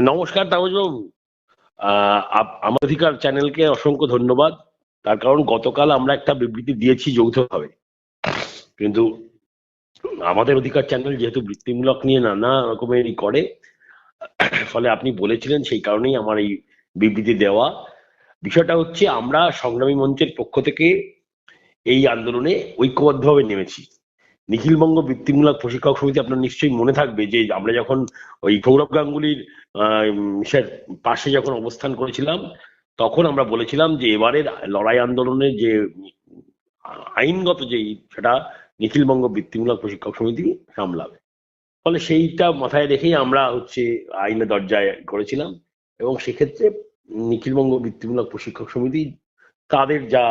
নমস্কার তাপসবাবু আমার অধিকার চ্যানেলকে অসংখ্য ধন্যবাদ। তার কারণ গতকাল আমরা একটা বিবৃতি দিয়েছি যৌথভাবে। কিন্তু আমাদের অধিকার চ্যানেল যেহেতু বৃত্তিমূলক নিয়ে নানা রকমেরই করে, ফলে আপনি বলেছিলেন সেই কারণেই আমার এই বিবৃতি দেওয়া। বিষয়টা হচ্ছে আমরা সংগ্রামী মঞ্চের পক্ষ থেকে এই আন্দোলনে ঐক্যবদ্ধভাবে নেমেছি। নিখিলবঙ্গ বৃত্তিমূলক প্রশিক্ষক সমিতি আপনার নিশ্চয়ই মনে থাকবে যে আমরা যখন ওই গৌরব গাঙ্গুলির পাশে যখন অবস্থান করেছিলাম, তখন আমরা বলেছিলাম যে এবারের লড়াই আন্দোলনের যে আইনগত যে সেটা নিখিলবঙ্গ বৃত্তিমূলক প্রশিক্ষক সমিতি সামলাবে। ফলে সেইটা মাথায় রেখেই আমরা হচ্ছে আইনের দরজায় করেছিলাম এবং সেক্ষেত্রে নিখিলবঙ্গ বৃত্তিমূলক প্রশিক্ষক সমিতি তাদের যা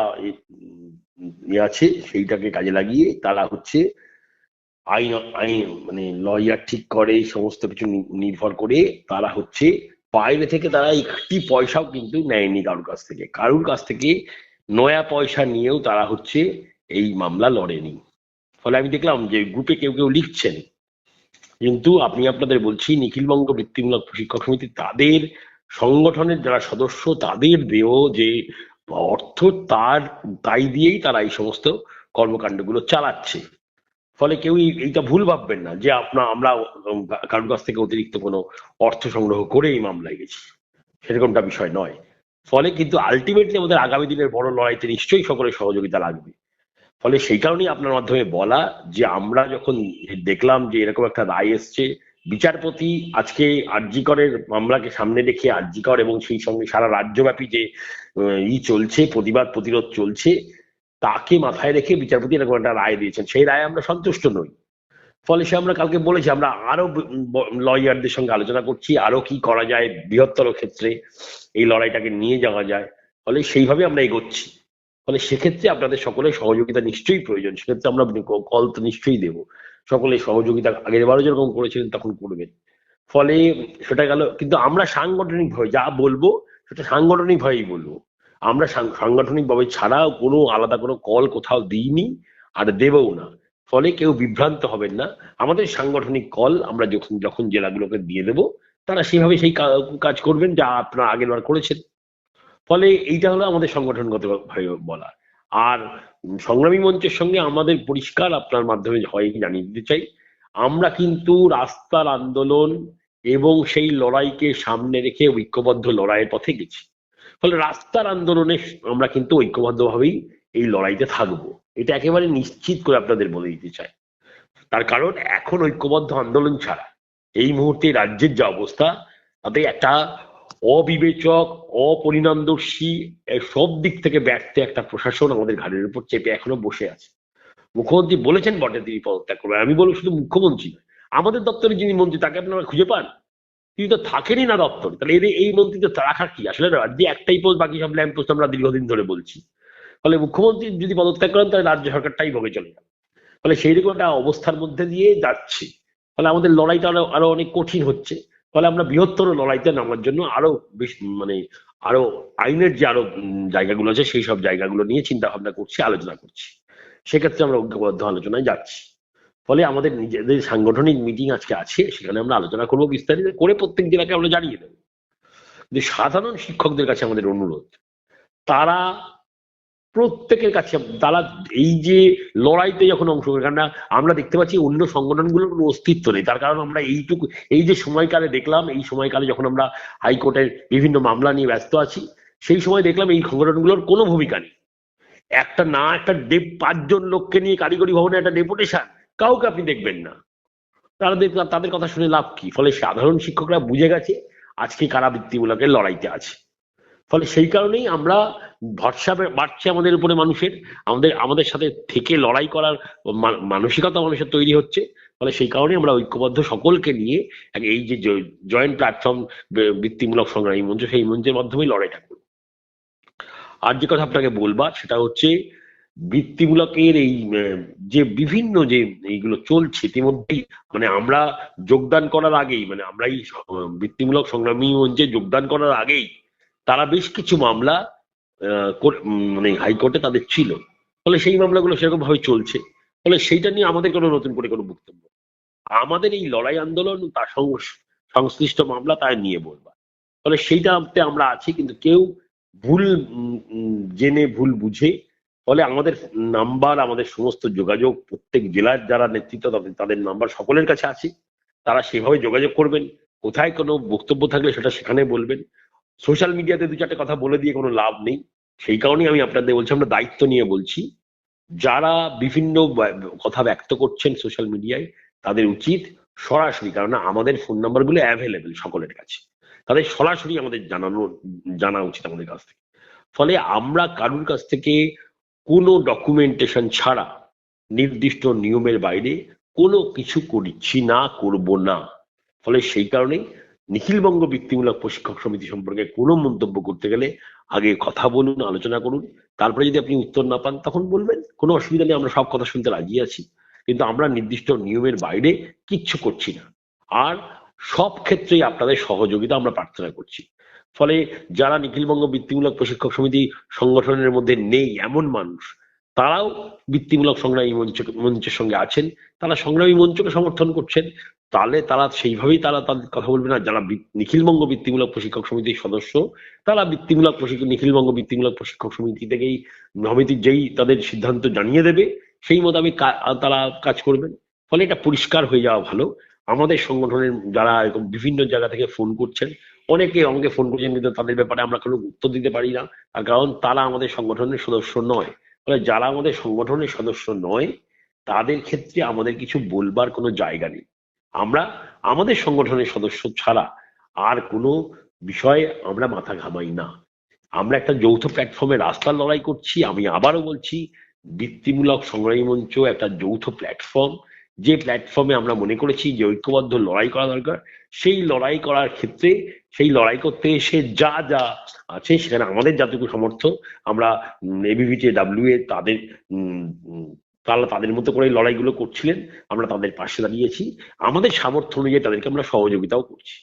ইয়ে আছে সেইটাকে কাজে লাগিয়ে তারা হচ্ছে আইন আইন মানে লয়ার ঠিক করে সমস্ত কিছু নির্ভর করে তারা হচ্ছে বাইরে থেকে তারা একটি পয়সাও কিন্তু নেয়নি কারোর কাছ থেকে। কারোর কাছ থেকে নয়া পয়সা নিয়েও তারা হচ্ছে এই মামলা লড়েনি। ফলে আমি দেখলাম যে গ্রুপে কেউ কেউ লিখছেন। কিন্তু আপনি আপনাদের বলছি নিখিলবঙ্গ বৃত্তিমূলক প্রশিক্ষক সমিতি তাদের সংগঠনের যারা সদস্য, তাদের দেহ যে অর্থ তার, তাই দিয়েই তারা এই সমস্ত কর্মকাণ্ডগুলো চালাচ্ছে। ফলে কেউ এই- এইটা ভুল ভাববেন না যে আপনার আমরা কারোর কাছ থেকে অতিরিক্ত কোনো অর্থ সংগ্রহ করে এই মামলায় গেছি। সেরকমটা বিষয় নয়। ফলে কিন্তু আলটিমেটলি আমাদের আগামী দিনের বড় লড়াইতে নিশ্চয়ই সকলের সহযোগিতা লাগবে। ফলে সেই কারণেই আপনার মাধ্যমে বলা যে আমরা যখন দেখলাম যে এরকম একটা রায় এসছে, বিচারপতি আজকে আরজিকরের মামলাকে সামনে রেখে আরজিকর এবং সেই সঙ্গে সারা রাজ্যব্যাপী যে ই চলছে, প্রতিবাদ, প্রতিরোধ চলছে তাকে মাথায় রেখে বিচারপতি এরকম একটা রায় দিয়েছেন। সেই রায়ে আমরা সন্তুষ্ট নই। ফলে সে আমরা কালকে বলেছি, আমরা আরও লয়ারদের সঙ্গে আলোচনা করছি, আরও কি করা যায় বৃহত্তর ক্ষেত্রে, এই লড়াইটাকে নিয়ে যাওয়া যায়। ফলে সেইভাবে আমরা এগোচ্ছি। ফলে সেক্ষেত্রে আপনাদের সকলের সহযোগিতা নিশ্চয়ই প্রয়োজন। সেক্ষেত্রে আমরা কল তো নিশ্চয়ই দেবো। সকলের সহযোগিতা আগের বারও যেরকম করেছিলেন, তখন করবেন। ফলে সেটা গেল, কিন্তু আমরা সাংগঠনিক ভাবে যা বলব, সেটা সাংগঠনিক ভাবেই বলব। আমরা সাংগঠনিক ভাবে ছাড়া কোনো আলাদা কোনো কল কোথাও দিইনি আর দেবও না। ফলে কেউ বিভ্রান্ত হবেন না। আমাদের সাংগঠনিক কল আমরা যখন যখন জেলাগুলোকে দিয়ে দেব, তারা সেভাবে সেই কাজ করবেন যা আপনারা আগের বার করেছেন। ফলে এইটা হলো আমাদের সংগঠনগত ভাবে বলা। আর সংগ্রামী মঞ্চের সঙ্গে আমাদের পরিষ্কার আপনার মাধ্যমে হয় জানিয়ে দিতে চাই। আমরা কিন্তু রাস্তার আন্দোলন এবং সেই লড়াইকে সামনে রেখে ঐক্যবদ্ধ লড়াইয়ের পথে গেছি। ফলে রাস্তার আন্দোলনে আমরা কিন্তু ঐক্যবদ্ধভাবেই এই লড়াইতে থাকব। এটা একেবারে নিশ্চিত করে আপনাদের বলে দিতে চাই। তার কারণ, এখন ঐক্যবদ্ধ আন্দোলন ছাড়া এই মুহূর্তে রাজ্যের যা অবস্থা, তাতে একটা অবিবেচক, অপরিণামদর্শী সব দিক থেকে ব্যর্থ একটা প্রশাসন আমাদের ঘাড়ের উপর চেপে এখনও বসে আছে। মুখ্যমন্ত্রী বলেছেন বটে তিনি পদত্যাগ করবেন। আমি বলব শুধু মুখ্যমন্ত্রী আমাদের দপ্তরে যিনি মন্ত্রী, তাকে আপনারা খুঁজে পান? তিনি তো থাকেনই না দপ্তরে। তাহলে এদের এই মন্ত্রী তো কি? আসলে রাজ্যে একটাই পোস্ট বাকি সব ল্যাম্প পোস্ট আমরা দীর্ঘদিন ধরে বলছি। ফলে মুখ্যমন্ত্রী যদি পদত্যাগ করেন, তাহলে রাজ্য সরকারটাই ভোগে চলে যাবে। ফলে সেই রকম একটা অবস্থার মধ্যে দিয়ে যাচ্ছে। ফলে আমাদের লড়াইটা আরও আরও অনেক কঠিন হচ্ছে। ফলে আমরা বৃহত্তর লড়াইতে নামার জন্য আরও বেশ মানে আরও আইনের যে আরও জায়গাগুলো আছে, সেই সব জায়গাগুলো নিয়ে চিন্তা ভাবনা করছি, আলোচনা করছি। সেক্ষেত্রে আমরা ঐক্যবদ্ধ আলোচনায় যাচ্ছি। ফলে আমাদের নিজেদের সাংগঠনিক মিটিং আজকে আছে, সেখানে আমরা আলোচনা করব বিস্তারিত, করে প্রত্যেক জেলাকে আমরা জানিয়ে দেবো। যে সাধারণ শিক্ষকদের কাছে আমাদের অনুরোধ, তারা প্রত্যেকের কাছে, তারা এই যে লড়াইতে যখন অংশগ্রহণ কারণ আমরা দেখতে পাচ্ছি অন্য সংগঠনগুলোর কোনো অস্তিত্ব নেই। তার কারণ আমরা এইটুকু, এই যে সময়কালে দেখলাম, এই সময়কালে যখন আমরা হাইকোর্টের বিভিন্ন মামলা নিয়ে ব্যস্ত আছি, সেই সময় দেখলাম এই সংগঠনগুলোর কোনো ভূমিকা নেই। একটা না একটা পাঁচজন লোককে নিয়ে কারিগরি ভবনে একটা ডেপুটেশন কাউকে আপনি দেখবেন না। তারা দেখ- তাদের কথা শুনে লাভ কি? ফলে সাধারণ শিক্ষকরা বুঝে গেছে আজকে কারা বৃত্তিমূলকের লড়াইতে আছে। ফলে সেই কারণেই আমরা ভরসা বাড়ছে আমাদের উপরে মানুষের, আমাদের আমাদের সাথে থেকে লড়াই করার মানসিকতা মানুষের তৈরি হচ্ছে। ফলে সেই কারণে আমরা ঐক্যবদ্ধ সকলকে নিয়ে এই যে জয়েন্ট প্ল্যাটফর্ম বৃত্তিমূলক সংগ্রামী মঞ্চ, সেই মঞ্চের মাধ্যমেই লড়াইটা করব। আর যে কথা আপনাকে বলবার, সেটা হচ্ছে বৃত্তিমূলকের এই যে বিভিন্ন যে এইগুলো চলছে ইতিমধ্যেই মানে আমরা যোগদান করার আগেই মানে আমরা এই বৃত্তিমূলক সংগ্রামী মঞ্চে যোগদান করার আগেই, তারা বেশ কিছু মামলা মানে হাইকোর্টে তাদের ছিল। ফলে সেই মামলাগুলো সেরকম ভাবে চলছে। ফলে সেইটা নিয়ে আমাদের কোনো নতুন করে কোনো বক্তব্য আমাদের এই লড়াই আন্দোলন তার সংশ্লিষ্ট মামলা তাই নিয়ে বলবা। ফলে সেইটাতে আমরা আছি, কিন্তু কেউ ভুল জেনে ভুল বুঝে ফলে আমাদের নাম্বার, আমাদের সমস্ত যোগাযোগ প্রত্যেক জেলার যারা নেতৃত্ব, তাদের তাদের নাম্বার সকলের কাছে আছে। তারা সেভাবে যোগাযোগ করবেন। কোথায় কোনো বক্তব্য থাকলে সেটা সেখানে বলবেন। সোশ্যাল মিডিয়াতে দু চারটে কথা বলে দিয়ে কোনো লাভ নেই। সেই কারণেই আমি আপনাদের বলছি, আমরা দায়িত্ব নিয়ে বলছি, যারা বিভিন্ন কথা ব্যক্ত করছেন সোশ্যাল মিডিয়ায়, তাদের উচিত সরাসরি কারণ আমাদের ফোন নাম্বারগুলো অ্যাভেলেবেল সকলের কাছে। তাদের সরাসরি আমাদের জানানো, জানা উচিত আমাদের কাছ থেকে। ফলে আমরা কারুর কাছ থেকে কোনো ডকুমেন্টেশন ছাড়া নির্দিষ্ট নিয়মের বাইরে কোনো কিছু করছি না, করব না। ফলে সেই কারণেই নিখিলবঙ্গ বৃত্তিমূলক প্রশিক্ষক সমিতি সম্পর্কে কোনো মন্তব্য করতে গেলে আগে কথা বলুন, আলোচনা করুন, তারপরে যদি আপনি উত্তর না পান তখন বলবেন। কোনো অসুবিধা নেই, আমরা সব কথা শুনতে রাজি আছি। কিন্তু আমরা নির্দিষ্ট নিয়মের বাইরে কিচ্ছু করছি না। আর সব ক্ষেত্রেই আপনাদের সহযোগিতা আমরা প্রার্থনা করছি। ফলে যারা নিখিলবঙ্গ বৃত্তিমূলক প্রশিক্ষক সমিতি সংগঠনের মধ্যে নেই এমন মানুষ, তারাও বৃত্তিমূলক সংগ্রামী মঞ্চ, মঞ্চের সঙ্গে আছেন, তারা সংগ্রামী মঞ্চকে সমর্থন করছেন, তাহলে তারা সেইভাবেই তারা তাদের কথা বলবে না। যারা নিখিলবঙ্গ বৃত্তিমূলক প্রশিক্ষক সমিতির সদস্য, তারা বৃত্তিমূলক প্রশিক্ষক নিখিলবঙ্গ বৃত্তিমূলক প্রশিক্ষক সমিতি থেকেই সমিতির যেই তাদের সিদ্ধান্ত জানিয়ে দেবে, সেই মোতাবেক তারা কাজ করবেন। ফলে এটা পরিষ্কার হয়ে যাওয়া ভালো। আমাদের সংগঠনের যারা বিভিন্ন জায়গা থেকে ফোন করছেন অনেকে আমাকে ফোন করছেন, কিন্তু তাদের ব্যাপারে আমরা কোনো উত্তর দিতে পারি না। তার কারণ তারা আমাদের সংগঠনের সদস্য নয়। ফলে যারা আমাদের সংগঠনের সদস্য নয়, তাদের ক্ষেত্রে আমাদের কিছু বলবার কোনো জায়গা নেই। আমরা আমাদের সংগঠনের সদস্য ছাড়া আর কোনো বিষয়ে আমরা মাথা ঘামাই না। আমরা একটা যৌথ প্ল্যাটফর্মে রাস্তার লড়াই করছি, আমি আবারও বলছি বৃত্তিমূলক সংগ্রামী মঞ্চ একটা যৌথ প্ল্যাটফর্ম যে প্ল্যাটফর্মে আমরা মনে করেছি যে ঐক্যবদ্ধ লড়াই করা দরকার, সেই লড়াই করার ক্ষেত্রে, সেই লড়াই করতে এসে যা যা আছে, সেখানে আমাদের যতটুকু সামর্থ্য, আমরা এবিভিটি ডাব্লিউ এ তাদের তারা তাদের মতো করে লড়াইগুলো করছিলেন, আমরা তাদের পাশে দাঁড়িয়েছি। আমাদের সামর্থ্য অনুযায়ী তাদেরকে আমরা সহযোগিতাও করছি।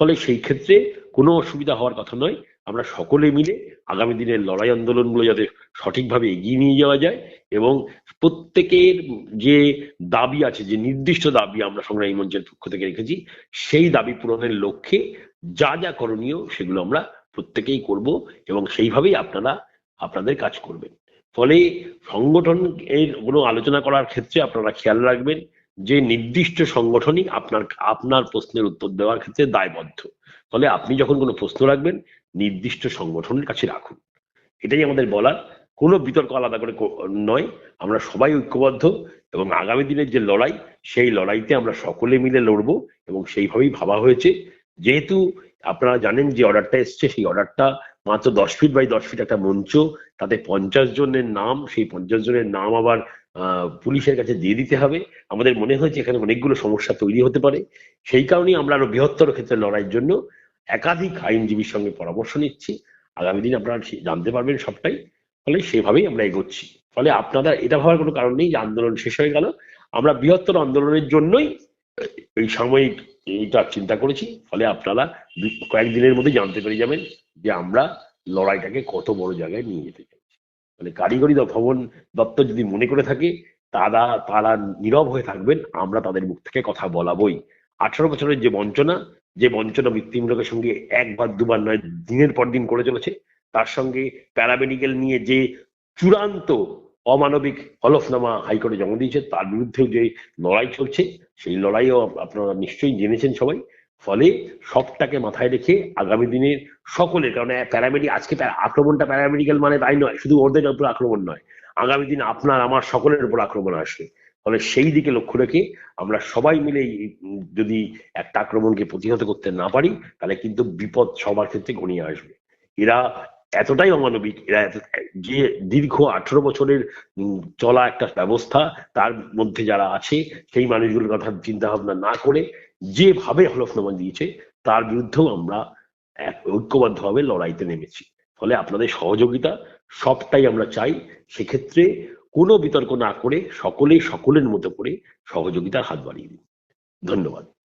ফলে সেই ক্ষেত্রে কোনো অসুবিধা হওয়ার কথা নয়, আমরা সকলে মিলে আগামী দিনের লড়াই আন্দোলনগুলো যাতে সঠিকভাবে এগিয়ে নিয়ে যাওয়া যায় এবং প্রত্যেকের যে দাবি আছে, যে নির্দিষ্ট দাবি আমরা সংগ্রামী মঞ্চের পক্ষ থেকে রেখেছি, সেই দাবি পূরণের লক্ষ্যে যা যা করণীয় সেগুলো আমরা প্রত্যেকেই করব এবং সেইভাবেই আপনারা, আপনাদের কাজ করবেন। ফলে সংগঠন এর কোনো আলোচনা করার ক্ষেত্রে আপনারা খেয়াল রাখবেন যে নির্দিষ্ট সংগঠনই আপনার আপনার প্রশ্নের উত্তর দেওয়ার ক্ষেত্রে দায়বদ্ধ। ফলে আপনি যখন কোনো প্রশ্ন রাখবেন, নির্দিষ্ট সংগঠনের কাছে রাখুন। এটাই আমাদের বলার কোনো বিতর্ক আলাদা করে নয়। আমরা সবাই ঐক্যবদ্ধ এবং আগামী দিনের যে লড়াই, সেই লড়াইতে আমরা সকলে মিলে লড়বো এবং সেইভাবেই ভাবা হয়েছে। যেহেতু আপনারা জানেন যে অর্ডারটা এসছে, সেই অর্ডারটা মাত্র দশ ফিট বাই দশ ফিট একটা মঞ্চ। তাতে পঞ্চাশ জনের নাম, সেই পঞ্চাশ জনের নাম আবার পুলিশের কাছে দিয়ে দিতে হবে। আমাদের মনে হয়েছে এখানে অনেকগুলো সমস্যা তৈরি হতে পারে। সেই কারণেই আমরা আরও বৃহত্তর ক্ষেত্রে লড়াইয়ের জন্য একাধিক আইনজীবীর সঙ্গে পরামর্শ নিচ্ছি। আগামী দিন আপনারা জানতে পারবেন সবটাই। ফলে সেভাবেই আমরা এগোচ্ছি। ফলে আপনারা এটা ভাবার কোনো কারণ নেই যে আন্দোলন শেষ হয়ে গেল। আমরা বৃহত্তর আন্দোলনের জন্যই এই সাময়িক এইটা চিন্তা করেছি। ফলে আপনারা কয়েকদিনের মধ্যে জানতে পেরে যাবেন যে আমরা লড়াইটাকে কত বড় জায়গায় নিয়ে যেতে চাইছি। মানে কারিগরি ভবন দপ্তর যদি মনে করে থাকে, তারা তারা নীরব হয়ে থাকবেন, আমরা তাদের মুখ থেকে কথা বলাবই। আঠারো বছরের যে বঞ্চনা যে বঞ্চনা বৃত্তিমূলকের সঙ্গে একবার, দুবার নয়, দিনের পর দিন করে চলেছে তার সঙ্গে প্যারামেডিক্যাল নিয়ে যে চূড়ান্ত অমানবিক হলফনামা হাইকোর্টে জমা দিয়েছে, তার বিরুদ্ধেও যে লড়াই চলছে, সেই লড়াইও আপনারা নিশ্চয়ই জেনেছেন সবাই। ফলে সবটাকে মাথায় রেখে আগামী দিনের সকলের, কারণ প্যারামেডিক আজকে আক্রমণটা প্যারামেডিক্যাল মানে তাই নয়, শুধু ওদের উপর আক্রমণ নয়। আগামী দিন আপনার, আমার সকলের উপর আক্রমণ আসবে। ফলে সেই দিকে লক্ষ্য রেখে আমরা সবাই মিলে যদি একটা আক্রমণকে প্রতিহত করতে না পারি, তাহলে কিন্তু বিপদ সবার ক্ষেত্রে ঘনিয়ে আসবে। এরা এতটাই অমানবিক এরা যে দীর্ঘ আঠারো বছরের চলা একটা ব্যবস্থা তার মধ্যে যারা আছে, সেই মানুষগুলোর কথা চিন্তা ভাবনা না করে যেভাবে হলফনামা দিয়েছে, তার বিরুদ্ধেও আমরা ঐক্যবদ্ধভাবে লড়াইতে নেমেছি। ফলে আপনাদের সহযোগিতা সবটাই আমরা চাই। সেক্ষেত্রে কোনো বিতর্ক না করে সকলেই সকলের মতো করে সহযোগিতার হাত বাড়িয়ে দিন। ধন্যবাদ।